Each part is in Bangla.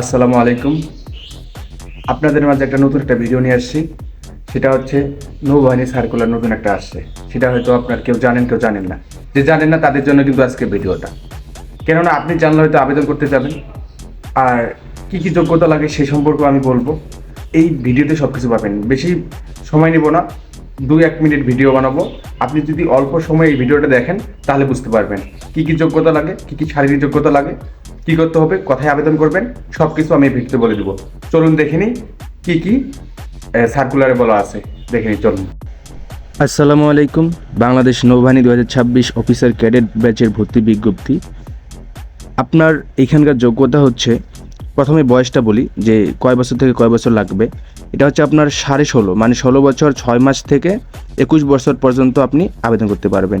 আসসালামু আলাইকুম। আপনাদের মাঝে একটা নতুন একটা ভিডিও নিয়ে আসছি। সেটা হচ্ছে নৌবাহিনী সার্কুলার নতুন একটা আসছে। সেটা হয়তো আপনার কেউ জানেন কেউ জানেন না। যে জানেন না, তাদের জন্য কিন্তু আজকে ভিডিওটা কেননা আপনি জানলে হয়তো আবেদন করতে যাবেন। আর কি কি যোগ্যতা লাগে সে সম্পর্কে আমি বলব। এই ভিডিওতে সব কিছু পাবেন। বেশি সময় নিব না। দু এক মিনিট ভিডিও বানাবো। আপনি যদি অল্প সময় এই ভিডিওটা দেখেন, তাহলে বুঝতে পারবেন। কি কি যোগ্যতা লাগে, কি কি শারীরিক যোগ্যতা লাগে কি করতে হবে? কোথায় আবেদন করবেন? সব কিছু আমি ভিডিওতে বলে দিব। চলুন দেখে নিই কি কি সার্কুলারে বলা আছে। দেখে নিই, চলুন। আসসালামু আলাইকুম। বাংলাদেশ নৌবাহিনী দু হাজার ছাব্বিশ অফিসার ক্যাডেট ব্যাচের ভর্তি বিজ্ঞপ্তি। আপনার এখানকার যোগ্যতা হচ্ছে প্রথমে বয়সটা বলি, যে কয় বছর থেকে কয় বছর লাগবে, এটা হচ্ছে আপনার সাড়ে ষোলো মানে ষোলো বছর ছয় মাস থেকে একুশ বছর পর্যন্ত আপনি আবেদন করতে পারবেন।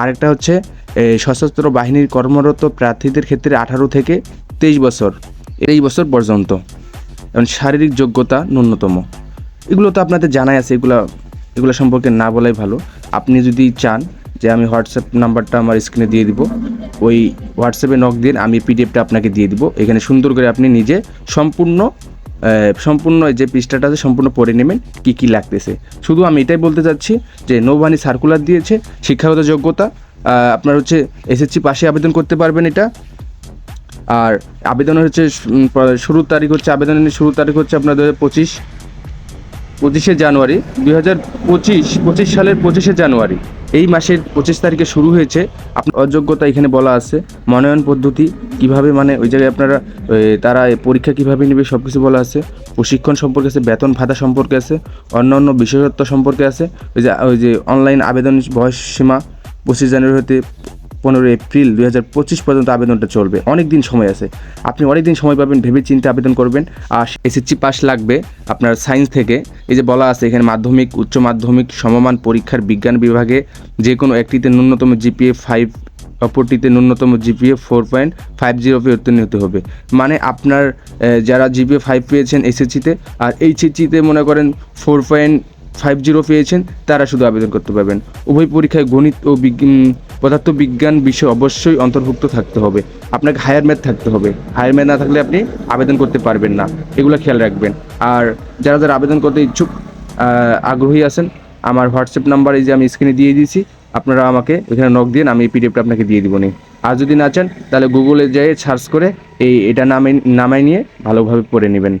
আরেকটা হচ্ছে সশস্ত্র বাহিনীর কর্মরত প্রার্থীদের ক্ষেত্রে আঠারো থেকে তেইশ বছর তেইশ বছর পর্যন্ত, এবং শারীরিক যোগ্যতা ন্যূনতম। এগুলো তো আপনাদের জানাই আছে, এগুলো এগুলো সম্পর্কে না বলাই ভালো। আপনি যদি চান যে আমি হোয়াটসঅ্যাপ নাম্বারটা আমার স্ক্রিনে দিয়ে দিব, ওই হোয়াটসঅ্যাপে নক দিন আমি পিডিএফটা আপনাকে দিয়ে দিব। এখানে সুন্দর করে আপনি নিজে সম্পূর্ণ সম্পূর্ণ যে পৃষ্ঠাটা আছে, সম্পূর্ণ পড়ে নেবেন কী কী লাগতেছে। শুধু আমি এটাই বলতে চাচ্ছি যে নৌবাহিনী সার্কুলার দিয়েছে, শিক্ষাগত যোগ্যতা আপনার হচ্ছে এসএসসি পাশে আবেদন করতে পারবেন এটা। আর আবেদন হচ্ছে শুরুর তারিখ হচ্ছে, আবেদনের শুরুর তারিখ হচ্ছে আপনার দু হাজার পঁচিশ, পঁচিশে জানুয়ারি। দুই হাজার পঁচিশ পঁচিশ সালের পঁচিশে জানুয়ারি। এই মাসের পঁচিশ তারিখে শুরু হয়েছে। আপনার অযোগ্যতা এখানে বলা আছে। মনোনয়ন পদ্ধতি কীভাবে মানে ওই জায়গায় আপনারা তারা পরীক্ষা কীভাবে নেবে সব কিছু বলা আছে। প্রশিক্ষণ সম্পর্কে আছে, বেতন ভাতা সম্পর্কে আছে, অন্য অন্য বিশেষত্ব সম্পর্কে আছে। ওই যে ওই যে অনলাইন আবেদন বয়স সীমা পঁচিশ জানুয়ারি হতে পনেরো এপ্রিল দুই হাজার পঁচিশ পর্যন্ত আবেদনটা চলবে। অনেক দিন সময় আছে। আপনি অনেক দিন সময় পাবেন ভেবে চিন্তে আবেদন করবেন। আর এসএসসি পাস লাগবে আপনার সায়েন্স থেকে। এই যে বলা আছে, এখানে মাধ্যমিক, উচ্চ মাধ্যমিক, সমমান পরীক্ষার বিজ্ঞান বিভাগে যে কোনো একটিতে ন্যূনতম জিপিএ ফাইভ, অপরটিতে ন্যূনতম GPA four point five zero পেয়ে উত্তীর্ণ হতে হবে। মানে আপনার যারা জিপিএ ফাইভ পেয়েছেন এসএসসিতে, আর এইচএসসিতে মনে করেন ফোর পয়েন্ট ফাইভ জিরো পেয়েছেন, তারা শুধু আবেদন করতে পারবেন। উভয় পরীক্ষায় গণিত ও বিজ্ঞান পদার্থ বিজ্ঞান বিষয় অবশ্যই অন্তর্ভুক্ত থাকতে হবে। আপনাকে হায়ার ম্যাথ থাকতে হবে। হায়ার ম্যাথ না থাকলে আপনি আবেদন করতে পারবেন না। এগুলো খেয়াল রাখবেন। আর যারা যারা আবেদন করতে ইচ্ছুক আগ্রহী আছেন, আমার হোয়াটসঅ্যাপ নাম্বার এই যে আমি স্ক্রিনে দিয়ে দিয়েছি, আপনারা আমাকে এখানে নক দিন আমি এই পিডিএফটা আপনাকে দিয়ে দিব আর যদি না চান, তাহলে গুগলে যেয়ে সার্চ করে এই এটা নামে নামাই নিয়ে ভালোভাবে পড়ে নেবেন।